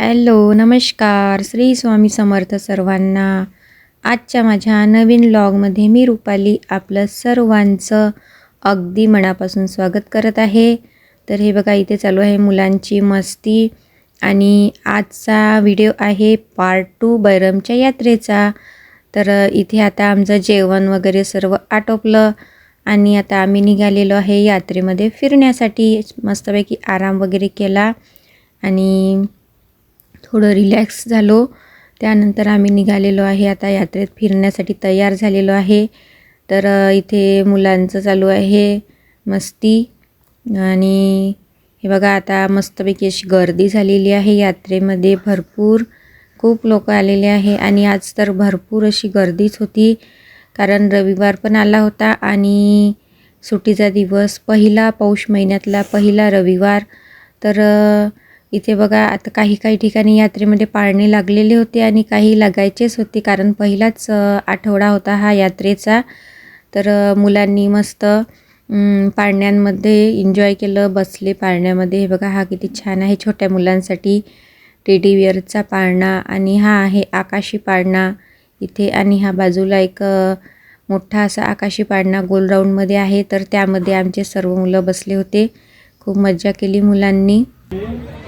Hello नमस्कार. श्री स्वामी समर्थ सर्वांना. आजच्या माझ्या नवीन लॉगमध्ये मी रुपाली आपलं सर्वांचं अगदी मनापासून स्वागत करत आहे. तर हे बघा इथे चालू आहे मुलांची मस्ती आणि आजचा व्हिडिओ आहे पार्ट टू बैरमच्या यात्रेचा. तर इथे आता आमचं जेवण वगैरे सर्व आटोपलं आणि आता आम्ही निघालेलो आहे यात्रेमध्ये फिरण्यासाठी. मस्तपैकी आराम वगैरे केला आणि थोडं रिलॅक्स झालो. त्यानंतर आम्ही निघालेलो आहे. आता यात्रेत फिरण्यासाठी तयार झालेलो आहे. तर इथे मुलांचं चालू आहे. मस्ती. आणि हे बघा आता मस्तपैकी अशी गर्दी झालेली आहे. यात्रेमध्ये भरपूर खूप लोक आलेले आहे. आणि आज तर भरपूर अशी गर्दीच होती. कारण रविवार पण आला होता. आणि सुट्टीचा दिवस पहिला पौष महिन्यातला पहिला रविवार. तर इथे बघा आता काही काही ठिकाणी यात्रेमध्ये पाळणे लागलेले होते आणि काही लागायचेच होते कारण पहिलाच आठवडा होता हा यात्रेचा. तर मुलांनी मस्त पाळण्यांमध्ये एन्जॉय केलं बसले पाळण्यामध्ये. हे बघा हा किती छान आहे छोट्या मुलांसाठी टेडी बिअरचा पाळणा आणि हा आहे आकाशी पाळणा इथे. आणि हा बाजूला एक मोठा असा आकाशी पाळणा गोल राऊंडमध्ये आहे. तर त्यामध्ये आमचे सर्व मुलं बसले होते. खूप मज्जा केली मुलांनी.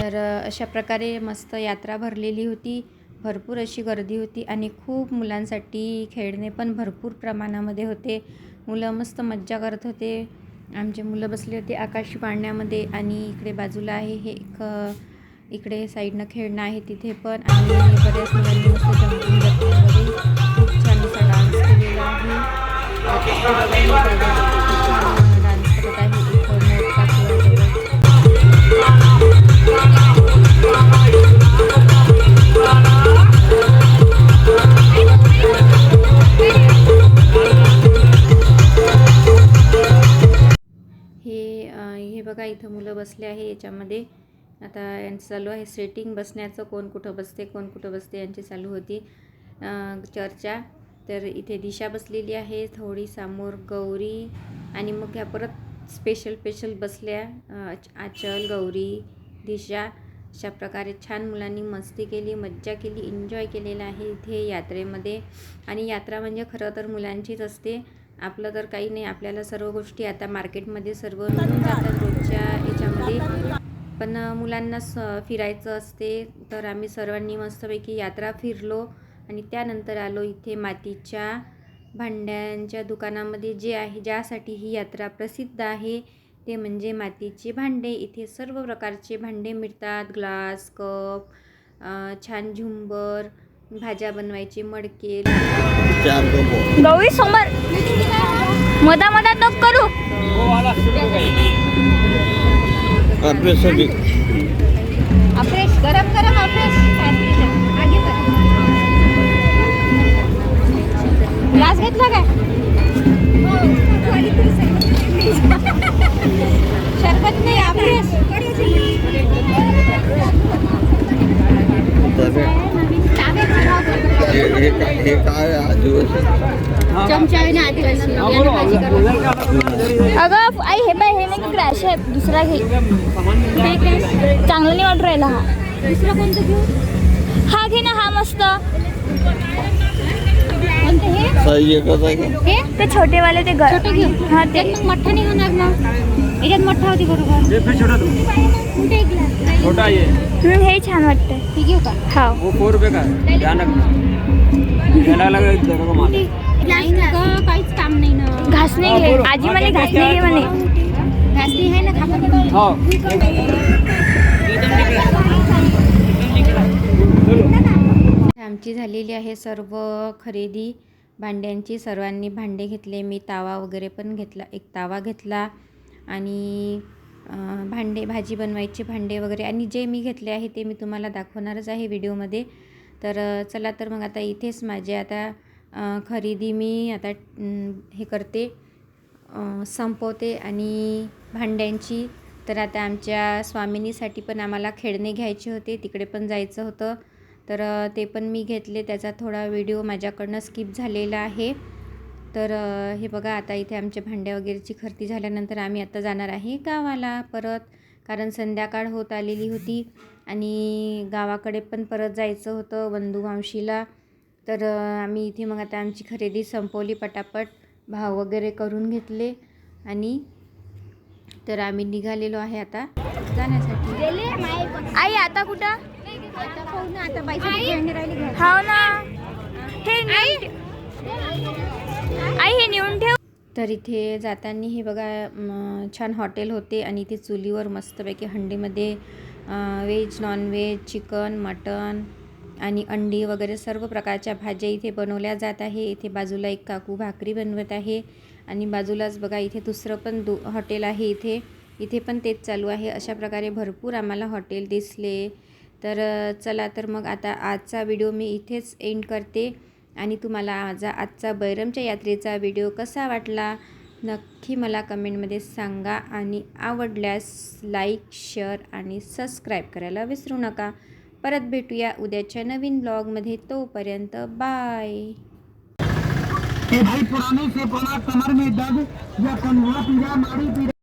तर अशा प्रकारे मस्त यात्रा भरलेली होती. भरपूर अशी गर्दी होती आणि खूप मुलांसाठी खेळणे पण भरपूर प्रमाणामध्ये होते. मुलं मस्त मज्जा करत होते. आमचे मुलं बसले होते आकाशी पाळण्यामध्ये आणि इकडे बाजूला आहे हे एक इकडे साईडनं खेळणं आहे तिथे पण आणि बऱ्याच मुलांनी बसले आहे याच्यामध्ये. आता यांचं चालू आहे सेटिंग बसण्याचं कोण कुठं बसते कोण कुठं बसते यांची चालू होती. चर्चा. तर इथे दिशा बसलेली आहे थोडी समोर गौरी आणि मग ह्या परत स्पेशल स्पेशल बसल्या आचल गौरी दिशा. अशा प्रकारे छान मुलांनी मस्ती केली मज्जा केली एन्जॉय केलेला आहे इथे यात्रेमध्ये. आणि यात्रा म्हणजे खरं तर मुलांचीच असते. आपलं तर काही नाही आपल्याला सर्व गोष्टी आता मार्केटमध्ये सर्व मिळून जातात रोजच्या याच्यामध्ये. पण मुलांना स फिरायचं असते तर आम्ही सर्वांनी मस्तपैकी यात्रा फिरलो आणि त्यानंतर आलो इथे मातीच्या भांड्यांच्या दुकानामध्ये जे आहे ज्यासाठी ही यात्रा प्रसिद्ध आहे ते म्हणजे मातीचे भांडे. इथे सर्व प्रकारचे भांडे मिळतात ग्लास कप छान झुंबर भाज्या बनवायचे मडके गौरी समोर मधा मधा नको करू. अफ्रेश गरम गरम अफ्रेश ग्लास घेतला काय? शरबत नाही अफ्रेश हे हे काय हे आदिवासी आदिवासी अगं आई हे बाय हे नाही क्रॅश आहे? दुसरा घे. चांगला नाही वाटू राहिला हा. दुसरा कोणतं घेऊ? हा घे ना हा मस्त. हे? आहे का? हे? ते छोटेवाले ते घर. हा ते. मोठा नाही होणार मग याच्यात मोठा होती बरोबर. छोटा ये हे छान वाटतंय. हे घेऊ का? हा वो फोर रुपये का? है ध्यान रखना अलग अलग जगह का माल काहीच काम नाही ना. घास नाही घे आजी म्हणे घास नाही घे म्हणे. घासणी आहे ना खापा हो. एकदम तिकडं आमची झालेली आहे सर्व खरेदी. भांड्यांची सर्वांनी भांडे घेतले. मी तावा वगैरे पण घेतला. एक तावा घेतला. आणि भांडे भाजी बनवायचे भांडे वगैरे आणि जे मी घेतले आहे ते मी तुम्हाला दाखवणारच आहे व्हिडिओमध्ये. तर चला तर मग आता इथेच माझे आता खरेदी मी आता हे करते संपवते आणि भांड्यांची. तर आता आमच्या स्वामिनीसाठी पण आम्हाला खेळणे घ्यायचे होते तिकडे पण जायचं होतं. तर ते पण मी घेतले त्याचा थोडा व्हिडिओ माझ्याकडनं स्किप झालेला आहे. तर हे बघा आता इथे आमच्या भांड्या वगैरेची खरेदी झाल्यानंतर आम्ही आता जाणार आहे गावाला परत. कारण संध्याकाळ होत आलेली होती आणि गावाकडे पण परत जायचं होतं बंधू मावशीला. तर आम्ही इथे मग आता आमची खरेदी संपवली पटापट. भाव वगैरे करून घेतले आणि तर आम्ही निघालेलो आहे आता जाण्यासाठी. आई आता कुठं? आता ना नेऊन- ठेव. तर इथे जाताना हे बघा छान हॉटेल होते आणि इथे चुलीवर मस्तपैकी हंडीमध्ये veg non veg chicken mutton आणि अंडी वगैरे सर्व प्रकारच्या भाज्या इथे बनवल्या जात आहे. इथे बाजूला एक काकू भाकरी बनवत आहे आणि बाजूलाच बघा इथे दुसरं पण दु हॉटेल आहे इथे. इथे पण तेच चालू आहे. अशा प्रकारे भरपूर आम्हाला हॉटेल दिसले. तर चला तर मग आता आजचा व्हिडिओ मी इथेच एंड करते. आणि तुम्हाला माझा आजचा बैरमच्या यात्रेचा व्हिडिओ कसा वाटला नक्की मला कमेंटमध्ये सांगा आणि आवडल्यास लाईक शेअर आणि सबस्क्राईब करायला विसरू नका. परत भेटूया उद्याच्या नवीन ब्लॉगमध्ये तोपर्यंत बाय. भाई पुराने से पुराना कमर में दर्द या कन्वा पीड़ा मारी पीड़ा